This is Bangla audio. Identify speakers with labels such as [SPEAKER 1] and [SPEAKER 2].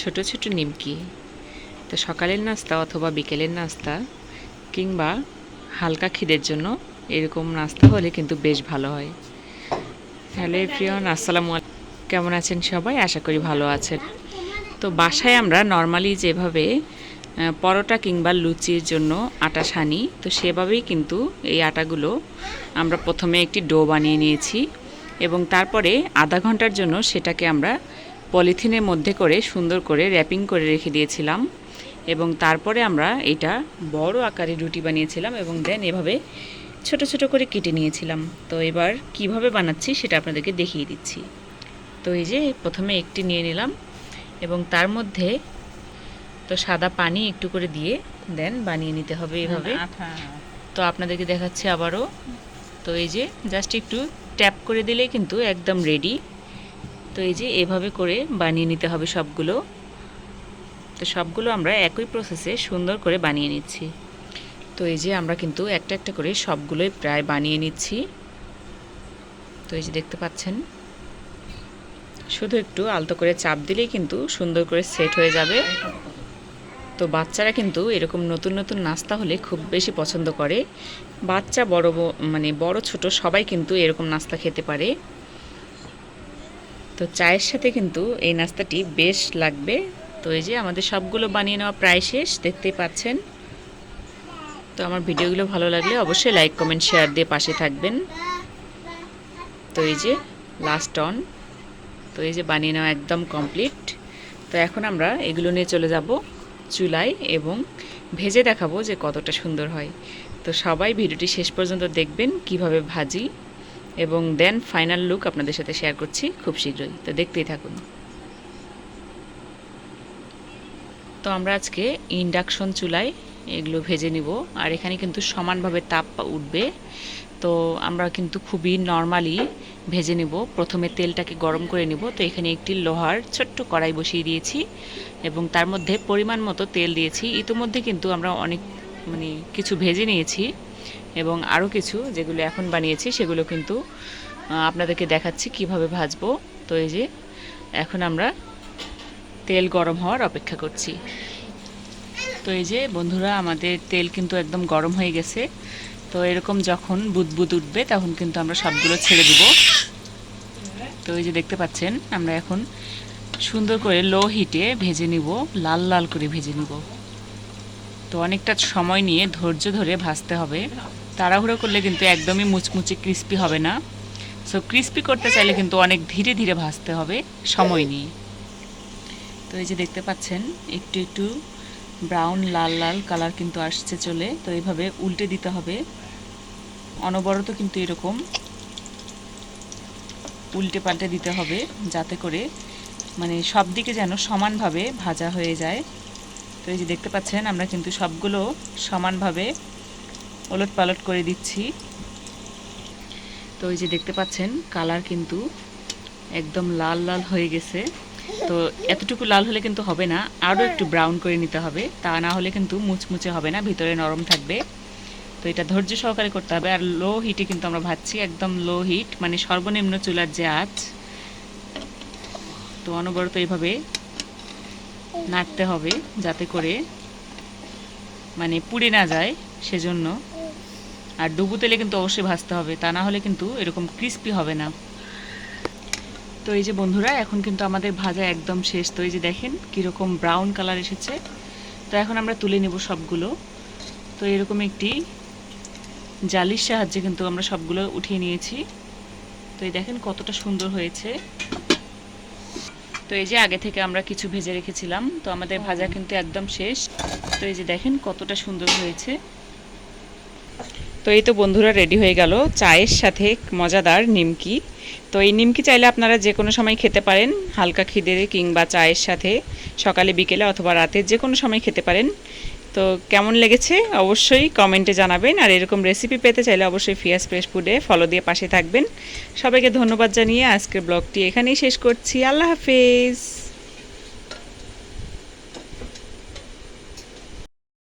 [SPEAKER 1] ছোট ছোট নিমকি। তো সকালের নাস্তা অথবা বিকেলের নাস্তা কিংবা হালকা খিদের জন্য এরকম নাস্তা হলে কিন্তু বেশ ভালো হয়। হ্যালো প্রিয়ন আসসালামু আলাইকুম কেমন আছেন সবাই? আশা করি ভালো আছেন। তো বাসায় আমরা নর্মালি যেভাবে পরোটা কিংবা লুচির জন্য আটা সানি, তো সেভাবেই কিন্তু এই আটাগুলো আমরা প্রথমে একটি ডো বানিয়ে নিয়েছি এবং তারপরে আধা ঘণ্টার জন্য সেটাকে আমরা পলিথিনের মধ্যে করে সুন্দর করে র্যাপিং করে রেখে দিয়েছিলাম এবং তারপরে আমরা এটা বড় আকারে রুটি বানিয়েছিলাম এবং দেন এভাবে ছোট ছোট করে কেটে নিয়েছিলাম। তো এবার কীভাবে বানাচ্ছি সেটা আপনাদেরকে দেখিয়ে দিচ্ছি। তো এই যে প্রথমে একটি নিয়ে নিলাম এবং তার মধ্যে তো সাদা পানি একটু করে দিয়ে দেন বানিয়ে নিতে হবে এভাবে। তো আপনাদেরকে দেখাচ্ছি আবারও। তো এই যে জাস্ট একটু ট্যাপ করে দিলে কিন্তু একদম রেডি তো এই যে এভাবে করে বানিয়ে নিতে হবে সবগুলো। তো সবগুলো আমরা একই প্রসেসে সুন্দর করে বানিয়ে নিচ্ছি। তো এই যে আমরা কিন্তু একটা একটা করে সবগুলোই প্রায় বানিয়ে নিচ্ছি। তো এই যে দেখতে পাচ্ছেন। শুধু একটু আলতো করে চাপ দিলেই কিন্তু সুন্দর করে সেট হয়ে যাবে। তো বাচ্চারা কিন্তু এরকম নতুন নতুন নাস্তা হলে খুব বেশি পছন্দ করে। বাচ্চা বড় মানে বড় ছোট সবাই কিন্তু এরকম নাস্তা খেতে পারে। তো চায়ের সাথে কিন্তু এই নাস্তাটি বেশ লাগবে। তো এই যে আমাদের সবগুলো বানিয়ে নেওয়া প্রায় শেষ, দেখতেই পাচ্ছেন। তো আমার ভিডিওগুলো ভালো লাগলে অবশ্যই লাইক, কমেন্ট, শেয়ার দিয়ে পাশে থাকবেন। তো এই যে লাস্ট অন তো এই যে বানিয়ে নেওয়া একদম কমপ্লিট তো এখন আমরা এগুলো নিয়ে চলে যাব চুলায় এবং ভেজে দেখাবো যে কতটা সুন্দর হয়। তো সবাই ভিডিওটি শেষ পর্যন্ত দেখবেন, কীভাবে ভাজি। এবং দেন ফাইনাল লুক আপনাদের সাথে শেয়ার করছি খুব শীঘ্রই। তো দেখতেই থাকুন। তো আমরা আজকে ইন্ডাকশন চুলায় এগুলো ভেজে নিব, আর এখানে কিন্তু সমানভাবে তাপ উঠবে। তো আমরা কিন্তু খুবই নর্মালি ভেজে নেব। প্রথমে তেলটাকে গরম করে নেব। তো এখানে একটি লোহার ছোট্ট কড়াই বসিয়ে দিয়েছি এবং তার মধ্যে পরিমাণ মতো তেল দিয়েছি। ইতিমধ্যে কিন্তু আমরা অনেক মানে কিছু ভেজে নিয়েছি। এবং আরও কিছু যেগুলো এখন বানিয়েছি, সেগুলো কিন্তু আপনাদেরকে দেখাচ্ছি কীভাবে ভাজবো। তো এই যে, এখন আমরা তেল গরম হওয়ার অপেক্ষা করছি। তো এই যে, বন্ধুরা, আমাদের তেল কিন্তু একদম গরম হয়ে গেছে। তো এরকম যখন বুদবুদ উঠবে, তখন কিন্তু আমরা সবগুলো ছেড়ে দিব। তো এই যে, দেখতে পাচ্ছেন, আমরা এখন সুন্দর করে লো হিটে ভেজে নিব, লাল লাল করে ভেজে নিব। তো অনেকটা সময় নিয়ে ধৈর্য ধরে ভাজতে হবে। তাড়াহুড়ো করলে কিন্তু একদমই মুচমুচে ক্রিস্পি হবে না। সো ক্রিস্পি করতে চাইলে কিন্তু অনেক ধীরে ধীরে ভাজতে হবে, সময় নিয়ে। তো এই যে দেখতে পাচ্ছেন, একটু একটু ব্রাউন লাল লাল কালার কিন্তু আসছে চলে। তো এইভাবে উল্টে দিতে হবে। অনবরত কিন্তু এরকম উল্টে পাল্টে দিতে হবে, যাতে করে মানে সব দিকে যেন সমানভাবে ভাজা হয়ে যায়। তো এই যে দেখতে পাচ্ছেন, আমরা কিন্তু সবগুলো সমানভাবে ওলট পালট করে দিচ্ছি। তো ওই যে দেখতে পাচ্ছেন, কালার কিন্তু একদম লাল লাল হয়ে গেছে। তো এতটুকু লাল হলে কিন্তু হবে না, আরও একটু ব্রাউন করে নিতে হবে। তা না হলে কিন্তু মুচমুচে হবে না, ভিতরে নরম থাকবে। তো এটা ধৈর্য সহকারে করতে হবে, আর লো হিটে কিন্তু আমরা ভাজছি, একদম লো হিট মানে সর্বনিম্ন চুলার যে আঁচ। তো অনবরত এইভাবে নাড়তে হবে যাতে করে মানে পুড়ে না যায় সেজন্য। আর ডুবু তেলে কিন্তু অবশ্যই ভাজতে হবে তা না হলে কিন্তু এরকম ক্রিস্পি হবে না। তো এই যে বন্ধুরা এখন কিন্তু আমাদের ভাজা একদম শেষ। তো এই যে দেখেন কীরকম ব্রাউন কালার এসেছে। তো এখন আমরা তুলে নেব সবগুলো। তো এরকম একটি জালির সাহায্যে কিন্তু আমরা সবগুলো উঠিয়ে নিয়েছি। তো এই দেখেন কতটা সুন্দর হয়েছে। তো এই যে আগে থেকে আমরা কিছু ভেজে রেখেছিলাম। তো আমাদের ভাজা কিন্তু একদম শেষ। তো এই যে দেখেন কতটা সুন্দর হয়েছে। তো এই তো বন্ধুরা রেডি হয়ে গেল। চায়ের সাথে মজাদার নিমকি। তো এই নিমকি চাইলে আপনারা যে কোনো সময় খেতে পারেন, হালকা খিদে কিংবা চায়ের সাথে সকালে, বিকেলে অথবা রাতে যে কোনো সময় খেতে পারেন। তো কেমন লেগেছে? অবশ্যই কমেন্টে জানাবেন। আর এরকম রেসিপি পেতে চাইলে অবশ্যই ফিয়াস ফ্রেশ ফুডে ফলো দিয়ে পাশে থাকবেন। সবাইকে ধন্যবাদ জানিয়ে আজকের ব্লগটি এখানেই শেষ করছি। আল্লাহ হাফেজ।